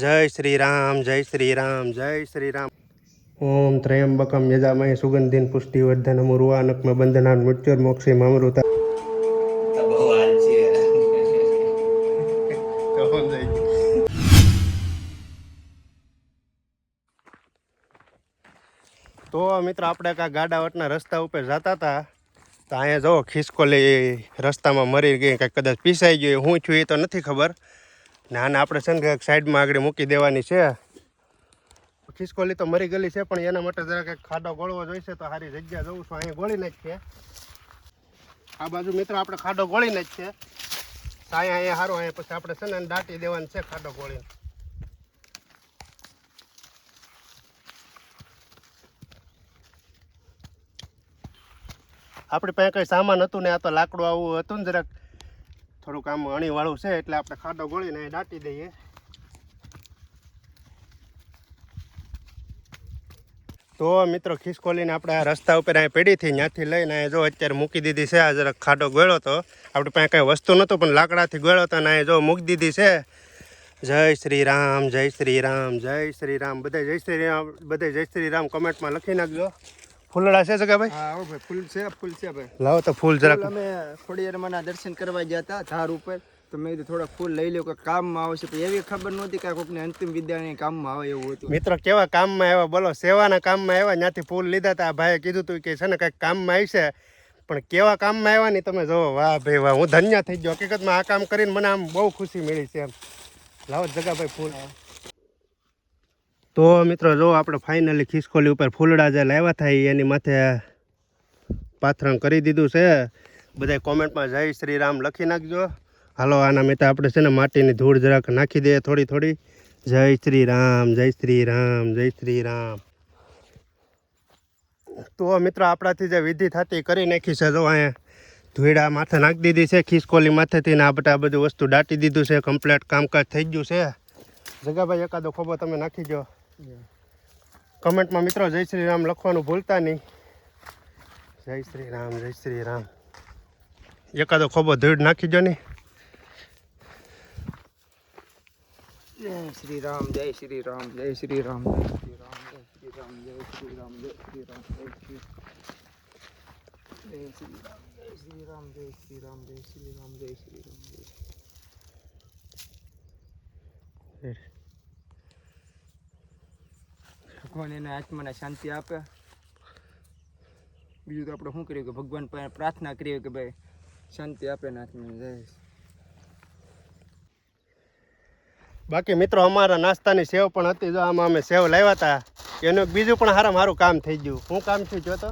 જય શ્રી રામ જય શ્રી રામ જય શ્રી રામ. ઓમ ત્રયંબકમ યજામય સુગંધિન પુષ્ટિવર્ધન ઉર્વાનકમ બંધનાન મૃત્યુર મોક્ષી મામૃતા. તો મિત્રો આપણે કાં ગાડા વટના રસ્તા ઉપર જતા હતા તો અહીંયા જો ખિસકોલી રસ્તામાં મરી ગઈ કાંઈક કદાચ પીસાઈ ગયું હું છું એ તો નથી ખબર. ને ના આપણે છે ને સાઈડમાં આગળ મૂકી દેવાની છે. ખિસકોલી તો મરી ગયેલી છે, પણ એના માટે જરા કંઈક ખાડો ગોળવો જોઈશે તો સારી જગ્યા જવું છું. અહીંયા ગોળી નાખીએ. આ બાજુ મિત્રો આપણે ખાડો ગોળી નાખીએ. અહીંયા અહીંયા સારું અહીંયા પછી આપણે છે ને દાટી દેવાનું છે ખાડો ગોળીને. આપણી પાસે કંઈ સામાન હતું ને, આ તો લાકડું આવું હતું ને જરાક. થોડુંક આમ અણીવાળું છે એટલે આપણે ખાડો ગોળીને દાટી દઈએ. તો મિત્રો ખિસકોલીને આપણે આ રસ્તા ઉપર અહીં પેઢીથી ત્યાંથી લઈને જો અત્યારે મૂકી દીધી છે, આ જરાક ખાડો ગળ્યો તો. આપણે પાસે કાંઈ વસ્તુ નહોતું, પણ લાકડાથી ગળ્યો તો અને જો મૂકી દીધી છે. જય શ્રી રામ, જય શ્રી રામ, જય શ્રી રામ. બધા જય શ્રી રામ બધા જય શ્રી રામ. કમેન્ટમાં લખી નાખજો. ફૂલડા છે સગા હા હો ભાઈ ફૂલ છે ફૂલ છે ભાઈ. લાવો તો ફૂલ જરાક. થોડી વાર મને દર્શન કરવા ગયા હતા ધાર ઉપર. તો મેં કીધું થોડા ફૂલ લઈ લો કે કામમાં આવશે. પણ એવી ખબર નહોતી કે કોકને અંતિમ વિદ્યાની કામમાં આવે એવું હતું. મિત્રો કેવા કામમાં આવ્યા? બોલો સેવાના કામમાં આવ્યા? ત્યાંથી ફૂલ લીધા હતા. આ ભાઈએ કીધું હતું કે છે ને કંઈક કામમાં આવશે પણ કેવા કામમાં આવ્યા ને તમે જોવો. વાહ ભાઈ વાહ હું ધન્ય થઈ ગયો. હકીકતમાં આ કામ કરીને મને આમ બહુ ખુશી મળી છે એમ. લાવો જગાભાઈ ફૂલ. તો મિત્રો, જો આપણે ફાઇનલી ખિસકોલી ઉપર ફૂલડા જે લાવ્યા થાય, એની માથે પાથરણ કરી દીધું છે. બધા કોમેન્ટમાં જય શ્રી રામ લખી નાખજો. હાલો, આના મેં આપણે છે ને માટીની ધૂળ જરાક નાખી દઈએ થોડી થોડી. જય શ્રી રામ, જય શ્રી રામ, જય શ્રી રામ. તો મિત્રો, આપણાથી જે વિધિ થતી કરી નાખી છે, જો અહીંયા ધૂળા માથે નાખી દીધી છે, ખિસકોલી માથેથી ને આ બધા બધું વસ્તુ દાટી દીધું છે કમ્પ્લેટ કામકાજ થઈ ગયું છે. જગાભાઈ, એકાદો ખોબો તમે નાખી દો કમેન્ટમાં મિત્રો જય શ્રી રામ લખવાનું ભૂલતા નહીં જય શ્રી રામ જય શ્રી રામ એકાદો ખોબો ધીડ નાખી દો ને જય શ્રી રામ જય શ્રી રામ જય શ્રી રામ જય શ્રી રામ જય શ્રી રામ જય શ્રી રામ જય શ્રી રામ જય શ્રી જય શ્રી રામ જય શ્રી રામ જય શ્રી રામ જય શ્રી રામ જય શ્રી રામ જય ભગવાન એના આત્માને શાંતિ આપે. બીજું તો આપણે શું કર્યું કે ભગવાન પાસે પ્રાર્થના કરીએ કે ભાઈ શાંતિ આપે ને આત્માને જય બાકી મિત્રો અમારા નાસ્તાની સેવ પણ હતી. જો આમાં અમે સેવ લાવ્યા હતા એનું બીજું પણ સારામાં સારું કામ થઈ ગયું. હું કામ થયું જો તો?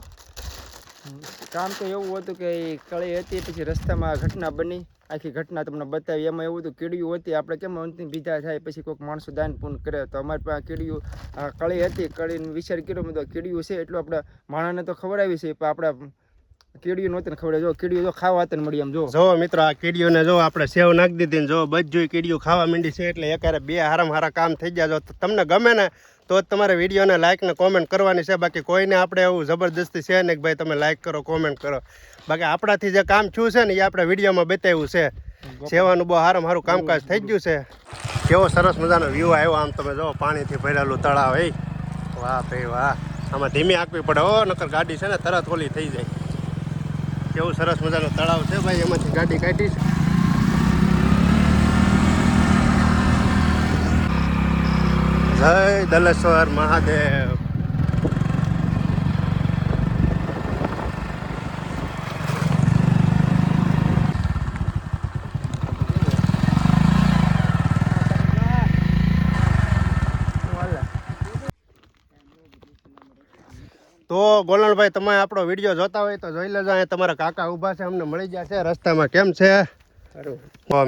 કામ તો એવું હતું કે કળી હતી પછી રસ્તામાં ઘટના બની. આખી ઘટના તમને બતાવી. એમાં એવું હતું કીડીયું હતી. આપણે કેમ અંતિમ વિધા થાય? પછી કોઈક માણસો દાન પૂર્ણ કરે. તો અમારી પાસે કીડીયું કળી હતી. કળીને વિચાર કર્યો. મેં તો કીડીયું છે, એટલું આપણે માણસને તો ખબર આવી છે. પણ આપણે કીડીયું નહોતી ખવડે. જો કેડીઓ જો ખાવા હતા મળી આમ જો. જો મિત્રો આ કીડીઓને જો આપણે સેવ નાખી દીધી ને જો બધું કેડીઓ ખાવા માંડી છે એટલે એકારે બે હારામ હારા કામ થઈ ગયા. જો તમને ગમે ને તો જ તમારે વિડીયોને લાઇક ને કોમેન્ટ કરવાની છે. બાકી કોઈને આપણે એવું જબરદસ્તી છે ને કે ભાઈ તમે લાઇક કરો કોમેન્ટ કરો. બાકી આપણાથી જે કામ થયું છે ને એ આપણે વિડીયોમાં બતાવ્યું છે. સેવાનું બહુ સારું સારું કામકાજ થઈ ગયું છે. કેવો સરસ મજાનો વ્યૂ આવ્યો. આમ તમે જો પાણીથી ભરેલું તળાવ એ વાહ ભાઈ વાહ. આમાં ધીમી આપવી પડે હો નકર ગાડી છે ને તરત ઓલી થઈ જાય. કેવું સરસ મજાનો તળાવ છે ભાઈ એમાંથી ગાડી કાઢી છે. જય દલેશ્વર મહાદેવ તો ગોલણભાઈ તમે આપણો વીડિયો જોતા હોય તો જોઈ લેજો. અહીંયા તમારા કાકા ઊભા છે અમને મળી ગયા છે. રસ્તામાં કેમ છે?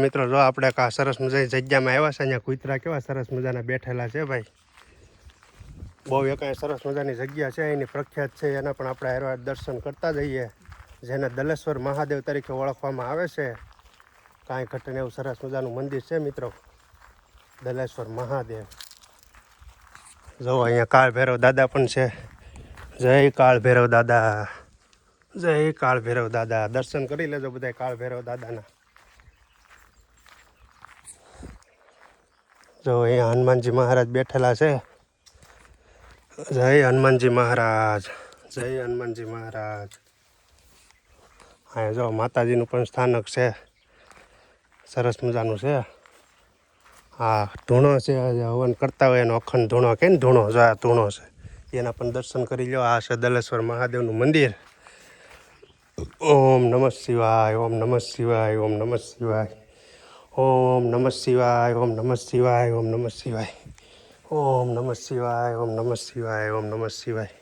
મિત્રો જો આપણે કા સરસ મજાની જગ્યામાં આવ્યા છે. અહીંયા કૂતરા કેવા સરસ મજાના બેઠેલા છે ભાઈ. બહુ એક સરસ મજાની જગ્યા છે. એની પ્રખ્યાત છે. એના પણ આપણે હેરવા દર્શન કરતા જઈએ. જેને દલેશ્વર મહાદેવ તરીકે ઓળખવામાં આવે છે. કાંઈ ઘટને એવું સરસ મજાનું મંદિર છે મિત્રો. દલેશ્વર મહાદેવ. જો અહીંયા કાળ ભૈરવ દાદા પણ છે. જય કાળ ભૈરવ દાદા. જય કાળ ભૈરવ દાદા. દર્શન કરી લેજો બધા કાળ ભૈરવ દાદાના. જો અહીંયા હનુમાનજી મહારાજ બેઠેલા છે. જય હનુમાનજી મહારાજ. જય હનુમાનજી મહારાજ. અહીંયા જો માતાજીનું પણ સ્થાનક છે. સરસ મજાનું છે. હા, ધૂણો છે. હવન કરતા હોય એનો અખંડ ધૂણો. કે ધૂણો? જો આ ધૂણો છે. એના પણ દર્શન કરી લો આ છે દલેશ્વર મહાદેવનું મંદિર. ઓમ નમઃ શિવાય, ઓમ નમઃ શિવાય, ઓમ નમઃ શિવાય. ઓમ નમઃ શિવાય, ઓમ નમઃ શિવાય, ઓમ નમઃ શિવાય. ઓમ નમઃ શિવાય, ઓમ નમઃ શિવાય, ઓમ નમઃ શિવાય.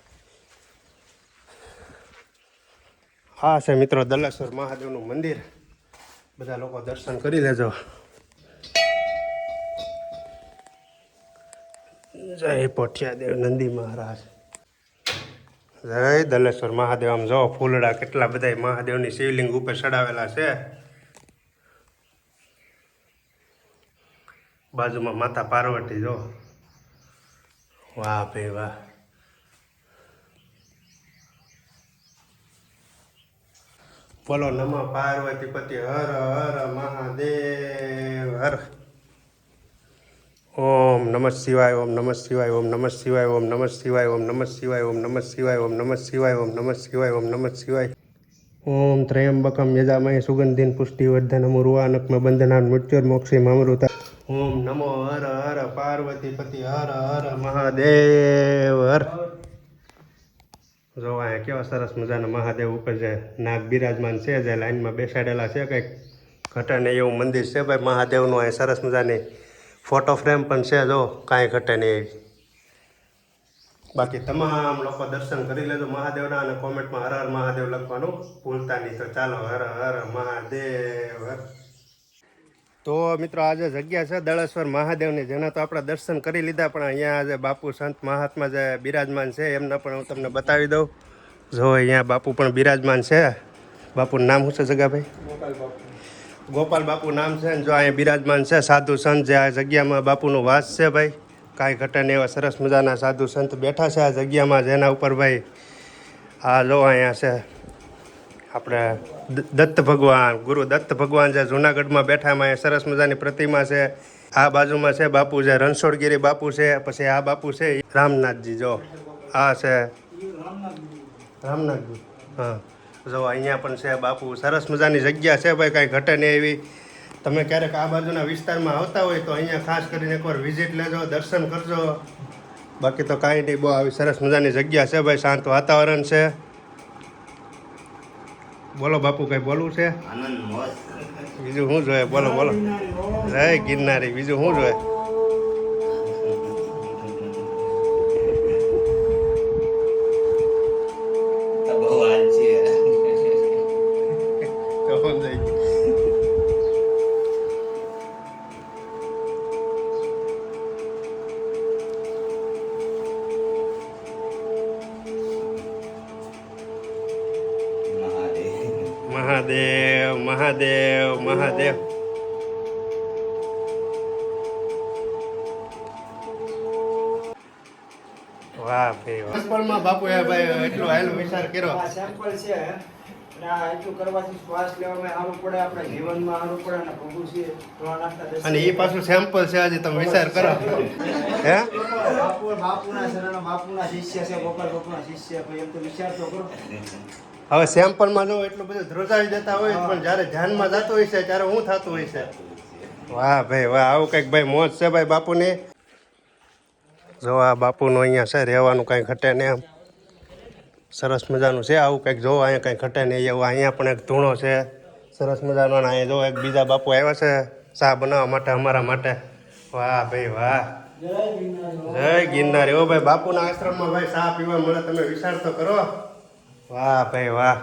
હા છે મિત્રો દલેશ્વર મહાદેવનું મંદિર. બધા લોકો દર્શન કરી લેજો. જય પોઠિયાદેવ, નંદી મહારાજ. જય દલેશ્વર મહાદેવ, આમ જો ફૂલડા કેટલા બધા મહાદેવની શિવલિંગ ઉપર ચડાવેલા છે. બાજુમાં માતા પાર્વતી, જો. વાહ ભાઈ વાહ. બોલો નમઃ પાર્વતી પતિ હર હર મહાદેવ, હર. ઓમ નમઃ શિવાય, ઓમ નમઃ શિવાય, ઓમ નમઃ શિવાય, ઓમ નમઃ શિવાય, ઓમ નમઃ શિવાય, ઓમ નમઃ શિવાય, ઓમ નમઃ શિવાય, ઓમ નમઃ શિવાય, ઓમ નમઃ શિવાય. ઓમ ત્રયંબકમ યજામય સુગંધિન પુષ્ટિવર્ધનમ ઉર્વાનકમ મૃત્યુર મોક્ષે મામૃતા ઓમ નમો હર હર પાર્વતી પતિ હર હર મહાદેવ. હર. જો અહીંયા કેવા સરસ મજાના મહાદેવ ઉપર છે નાગ બિરાજમાન છે, જે લાઈનમાં બેસાડેલા છે, કંઈક ઘટે એવું મંદિર છે, ભાઈ મહાદેવનું અહીં સરસ મજાની ફોટો ફ્રેમ પણ છે, જો કાંઈ ઘટે નહીં બાકી તમામ લોકો દર્શન કરી લેજો મહાદેવના અને કોમેન્ટમાં હર હર મહાદેવ લખવાનું ભૂલતા નહીં. તો ચાલો હર હર મહાદેવ. તો મિત્રો આજે જગ્યા છે દળેશ્વર મહાદેવની, જેના તો આપણે દર્શન કરી લીધા, પણ અહીંયા આજે બાપુ સંત મહાત્મા જે બિરાજમાન છે, એમના પણ હું તમને બતાવી દઉં. જો અહીંયા બાપુ પણ બિરાજમાન છે. બાપુનું નામ શું છે જગાભાઈ? ગોપાલ બાપુ નામ છે ને જો અહીંયા બિરાજમાન છે, સાધુ સંત જે આ જગ્યામાં બાપુનો વાસ છે ભાઈ, કાંઈ ઘટે નહીં એવા સરસ મજાના સાધુ સંત બેઠા છે આ જગ્યામાં જેના ઉપર ભાઈ, આ જો અહીંયા છે, આપણે દત્ત ભગવાન, ગુરુ દત્ત ભગવાન જે જુનાગઢમાં બેઠા એમાં અહીંયા સરસ મજાની પ્રતિમા છે. આ બાજુમાં છે બાપુ છે રણછોડગીરી બાપુ છે, પછી આ બાપુ છે રામનાથજી, જો આ છે. રામનાથજી. હા. જો અહીંયા પણ છે બાપુ સરસ મજાની જગ્યા છે ભાઈ કાંઈ ઘટે નહીં એવી. તમે ક્યારેક આ બાજુના વિસ્તારમાં આવતા હોય તો અહીંયા ખાસ કરીને એકવાર વિઝિટ લેજો દર્શન કરજો. બાકી તો કાંઈ નહીં બહુ આવી સરસ મજાની જગ્યા છે ભાઈ શાંત વાતાવરણ છે. બોલો બાપુ કંઈ બોલવું છે? બીજું શું જોઈએ? બોલો બોલો. જય ગિરનારી બીજું શું જોઈએ? વાહ ભાઈ વાહ. બચપણમાં બાપુએ ભાઈ એટલો હાલ વિચાર કર્યો. સેમ્પલ છે અને એ પાછું સેમ્પલ છે આજે તમે વિચાર કરો. હે? હવે સેમ્પલમાં જો એટલું બધું ધ્રોજાવી દેતા હોય પણ જ્યારે ધ્યાનમાં જતું હોય છે ત્યારે હું થતું હોય છે. વાહ ભાઈ વાહ આવું કંઈક ભાઈ મોજ છે ભાઈ બાપુ બાપુની. જો આ બાપુનું અહીંયા છે, રહેવાનું કાંઈ ઘટે નહીં એમ. સરસ મજાનું છે, આવું કંઈક જોવો અહીંયા કંઈ ઘટે નહીં એવું. અહીંયા પણ એક ધૂણો છે, સરસ મજાનો. અહીંયા જો એક બીજા બાપુ આવ્યા છે, ચા બનાવવા માટે, અમારા માટે. વાહ ભાઈ, વાહ. જય ગિરનારી. ઓ ભાઈ, બાપુના આશ્રમમાં ભાઈ ચા પીવા મળે, તમે વિચાર તો કરો. વાહ ભાઈ, વાહ.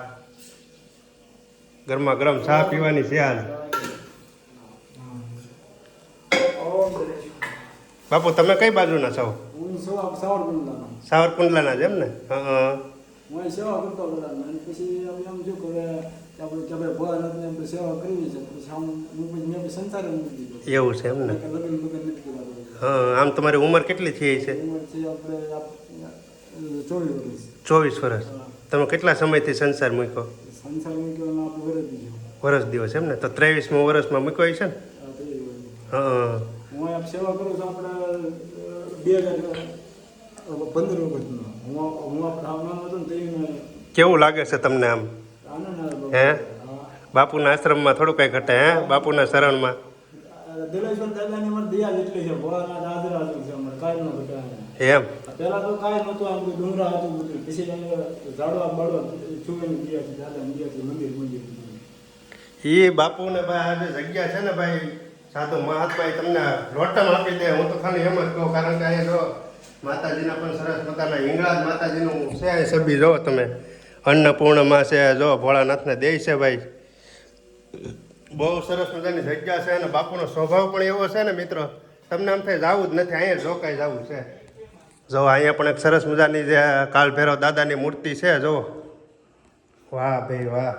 ગરમા ગરમ ચા પીવાની છે આજ બાપુ, તમે કઈ બાજુના છો? સેવા સવાર બનવાનો સાવરકુંડલાના જ એમ ને? હા હું. સેવા કરતો બધાને અને પછી અમે એમ જો કે આપણે કે ભાઈ ભોળાનાથને આપણે સેવા કરવી છે પછી આમ હું પછી મેં સંસાર એવું છે એમ ને? લગ્ન લગ્ન નથી કરવા હા આમ તમારી ઉંમર કેટલી થઈ છે? ઉંમર છે આપણે ચોવીસ વર્ષ. ચોવીસ વર્ષ. તમે કેટલા સમયથી સંસાર મૂક્યો? સંસાર મૂક્યો આપણે વર્ષ વર્ષ દિવસ એમ ને? તો ત્રેવીસમો વર્ષમાં મૂક્યો છે ને? હા હું સેવા કરું છું આપણે બે હજાર પંદર વખતનો હું હું આપણે આવવાનો હતો ને તેમાં કેવું લાગે છે તમને આમ? હે? બાપુના આશ્રમમાં થોડું કંઈ ઘટે હે? બાપુના શરણમાં? એમ? પહેલા તો કાંઈ નહોતું આમ ડુંગરા હતું બધું. પછી ઝાડવા બાળવા છુવેની ગયા છે દાદા ગયા છે મંદિર મંદિર એ બાપુને ભાઈ આજે જગ્યા છે ને ભાઈ સાધુ મહાત્મા તમને રોટમ આપી દે. હું તો ખાલી એમ જ કહું કારણ કે અહીંયા જો માતાજીના પણ સરસ મતાના હિંગળાજ માતાજીનું છે. સભી છબી જો તમે. અન્નપૂર્ણમાં છે જો ભોળાનાથને દે છે ભાઈ. બહુ સરસ મજાની જગ્યા છે અને બાપુનો સ્વભાવ પણ એવો છે ને મિત્રો તમને આમ થાય જવું જ નથી અહીંયા રોકાઈ જવું છે. જો અહીંયા પણ એક સરસ મજાની જે કાલ ભૈરવ દાદાની મૂર્તિ છે જો. વાહ ભાઈ વાહ.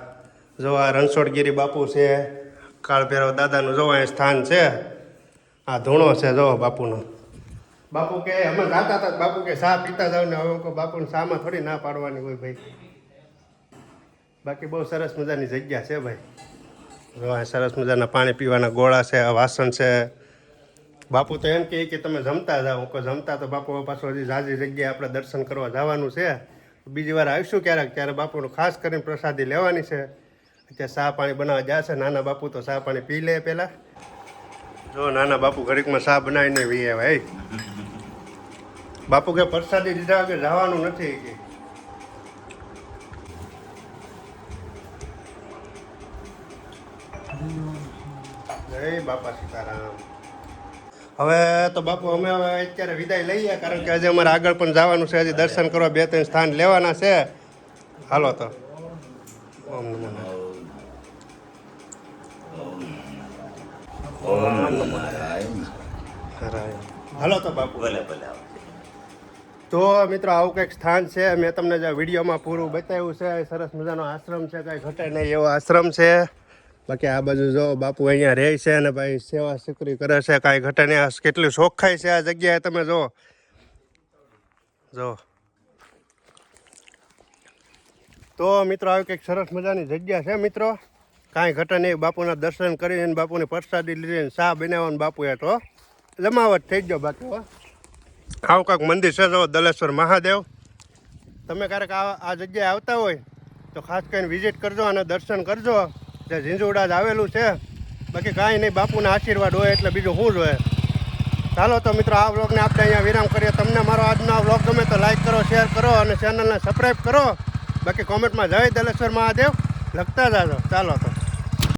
જો આ રણછોડગીરી બાપુ છે કાળભૈરવ દાદાનું જો અહીંયા સ્થાન છે. આ ધૂણો છે જો બાપુનો. બાપુ કે, અમે જાતા હતા, બાપુ કે ચા પીતા જાવ ને હવે કહું બાપુને શામાં થોડી ના પાડવાની હોય ભાઈ. બાકી બહુ સરસ મજાની જગ્યા છે ભાઈ. સરસ મજાના પાણી પીવાના ગોળા છે વાસણ છે. બાપુ તો એમ કહે કે તમે જમતા જાઓ કે જમતા તો બાપુ પાછો હજી ઝાઝી જગ્યાએ આપણે દર્શન કરવા જવાનું છે. બીજી વાર આવીશું ક્યારેક, ત્યારે બાપુનું ખાસ કરીને પ્રસાદી લેવાની છે. અત્યારે સાહ પાણી બનાવવા જાય છે, નાના બાપુ તો સાહ પાણી પી લે પહેલાં. જો, નાના બાપુ ઘડીકમાં શા બનાવીને વી ભાઈ બાપુ કે પ્રસાદી દીધા કે જવાનું નથી કે. જય બાપા સીતારામ. હવે તો બાપુ, અમે હવે અત્યારે વિદાય લઈએ કારણ કે આજે અમારે આગળ પણ જવાનું છે. હજી દર્શન કરવા બે ત્રણ સ્થાન લેવાના છે. હાલો તો. ઓમ નમો નારાયણ. ઓમ નમઃ નારાયણ. નારાયણ. હાલો તો બાપુ. ભલે ભલે તો મિત્રો આવું કંઈક સ્થાન છે. મેં તમને જે વિડીયોમાં પૂરું બતાવ્યું છે સરસ મજાનો આશ્રમ છે કાંઈ ઘટે નહીં એવો આશ્રમ છે. બાકી આ બાજુ જો બાપુ અહીંયા રહે છે અને ભાઈ સેવા સુકરી કરે છે કાંઈ ઘટે નહીં. આ કેટલી શોખાય છે આ જગ્યાએ તમે જો. જો. તો મિત્રો આવી કંઈક સરસ મજાની જગ્યા છે મિત્રો. કાંઈ ઘટે નહીં. બાપુના દર્શન કરીને બાપુને પ્રસાદી લઈને ચા બનાવવાનું બાપુએ તો જમાવટ થઈ ગયો બાકી આવું કાંઈક મંદિર છે જો, દલેશ્વર મહાદેવ. તમે ક્યારેક આ આ જગ્યાએ આવતા હોય, તો ખાસ કરીને વિઝિટ કરજો અને દર્શન કરજો. જે ઝીંઝુડા જ આવેલું છે. બાકી કાંઈ નહીં, બાપુના આશીર્વાદ હોય એટલે બીજું શું જોઈએ ચાલો તો મિત્રો, આ વ્લોગને આપણે અહીંયા વિરામ કરીએ. તમને મારો આજનો વ્લોગ ગમે તો લાઈક કરો શેર કરો અને ચેનલને સબસ્ક્રાઈબ કરો. બાકી કોમેન્ટમાં જય દલેશ્વર મહાદેવ. લખતા જાજો. ચાલો તો.